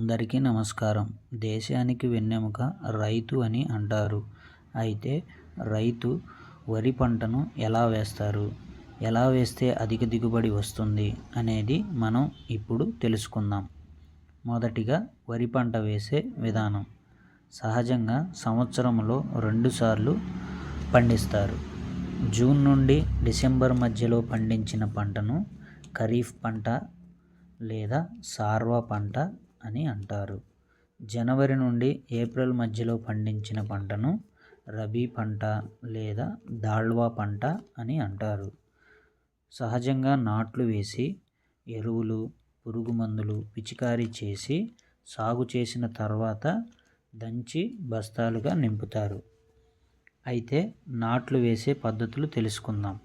అందరికీ నమస్కారం. దేశానికి వెన్నెముక రైతు అని అంటారు. అయితే రైతు వరి పంటను ఎలా వేస్తారు? ఎలా వేస్తే అధిక దిగుబడి వస్తుంది అనేది మనం ఇప్పుడు తెలుసుకుందాం. మొదటిగా వరి పంట వేసే విధానం. సహజంగా సంవత్సరంలో రెండుసార్లు పండిస్తారు. జూన్ నుండి డిసెంబర్ మధ్యలో పండించిన పంటను ఖరీఫ్ పంట లేదా సార్వా పంట అని అంటారు. జనవరి నుండి ఏప్రిల్ మధ్యలో పండించిన పంటను రబీ పంట లేదా దాళ్వా పంట అని అంటారు. సహజంగా నాట్లు వేసి ఎరువులు పురుగు మందులు పిచికారీ చేసి సాగు చేసిన తర్వాత దంచి బస్తాలుగా నింపుతారు. అయితే నాట్లు వేసే పద్ధతులు తెలుసుకుందాం.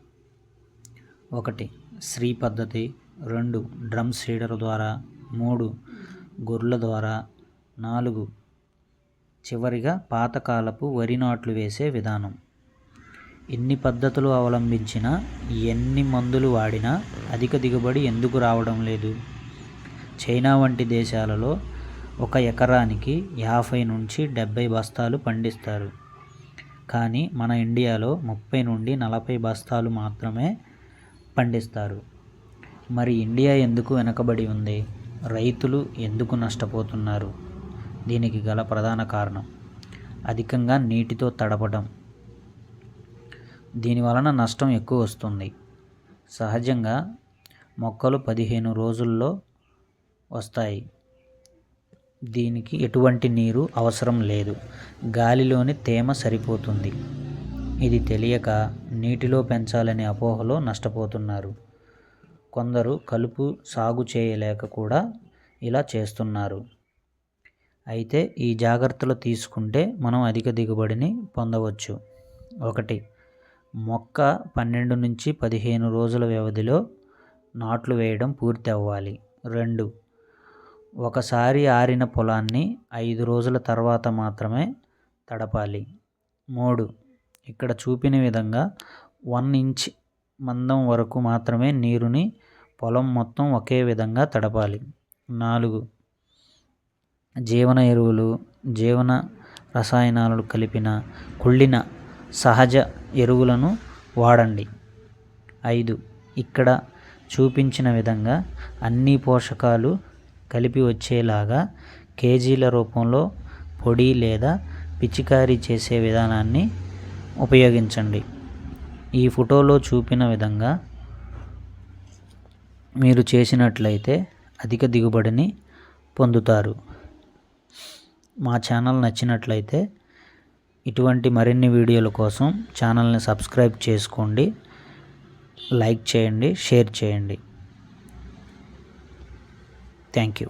ఒకటి శ్రీ పద్ధతి. రెండు డ్రమ్ సీడర్ ద్వారా. మూడు గొర్రెల ద్వారా నాలుగు చివరిగా పాతకాలపు వరి నాట్లు వేసే విధానం. ఎన్ని పద్ధతులు అవలంబించినా ఎన్ని మందులు వాడినా అధిక దిగుబడి ఎందుకు రావడం లేదు? చైనా వంటి దేశాలలో ఒక ఎకరానికి యాభై నుంచి డెబ్బై బస్తాలు పండిస్తారు. కానీ మన ఇండియాలో ముప్పై నుండి నలభై బస్తాలు మాత్రమే పండిస్తారు. మరి ఇండియా ఎందుకు వెనకబడి ఉంది? రైతులు ఎందుకు నష్టపోతున్నారు? దీనికి గల ప్రధాన కారణం అధికంగా నీటితో తడపడం. దీని వలన నష్టం ఎక్కువ వస్తుంది. సహజంగా మొక్కలు పదిహేను రోజుల్లో వస్తాయి. దీనికి ఎటువంటి నీరు అవసరం లేదు. గాలిలోని తేమ సరిపోతుంది. ఇది తెలియక నీటిలో పెంచాలనే అపోహలో నష్టపోతున్నారు. కొందరు కలుపు సాగు చేయలేక కూడా ఇలా చేస్తున్నారు. అయితే ఈ జాగ్రత్తలు తీసుకుంటే మనం అధిక దిగుబడిని పొందవచ్చు. ఒకటి మొక్క పన్నెండు నుంచి పదిహేను రోజుల వ్యవధిలో నాట్లు వేయడం పూర్తి అవ్వాలి రెండు ఒకసారి ఆరిన పొలాన్ని ఐదు రోజుల తర్వాత మాత్రమే తడపాలి. మూడు ఇక్కడ చూపిన విధంగా వన్ ఇంచ్ మందం వరకు మాత్రమే నీరుని పొలం మొత్తం ఒకే విధంగా తడపాలి. నాలుగు. జీవన ఎరువులు జీవన రసాయనాలు కలిపిన కుళ్ళిన సహజ ఎరువులను వాడండి. ఐదు. ఇక్కడ చూపించిన విధంగా అన్ని పోషకాలు కలిపి వచ్చేలాగా కేజీల రూపంలో పొడి లేదా పిచికారీ చేసే విధానాన్ని ఉపయోగించండి. ఈ ఫోటోలో చూపిన విధంగా మీరు చేసినట్లయితే అధిక దిగుబడిని పొందుతారు. మా ఛానల్ నచ్చినట్లయితే ఇటువంటి మరిన్ని వీడియోల కోసం ఛానల్ని సబ్స్క్రైబ్ చేసుకోండి. లైక్ చేయండి షేర్ చేయండి. Thank you.